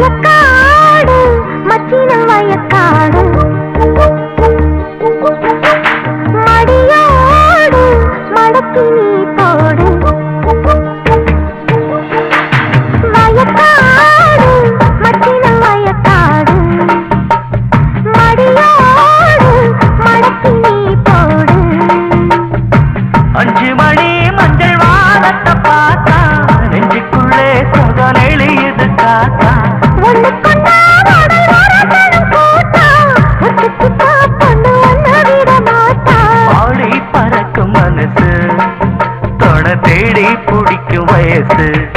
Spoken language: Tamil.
வயக்காடு மச்சினம் வயக்காடு மடியோடு மடக்கி நீ போடு வயக்காடு மச்சினம் வயக்காடு மடியோடு மடக்கி நீ போடு அஞ்சு மணி மஞ்சள் வானத்தை பார்த்தா நெஞ்சுக்குள்ளே சுகம் எழுயுது காத்தா பிடிக்கும் வயசு.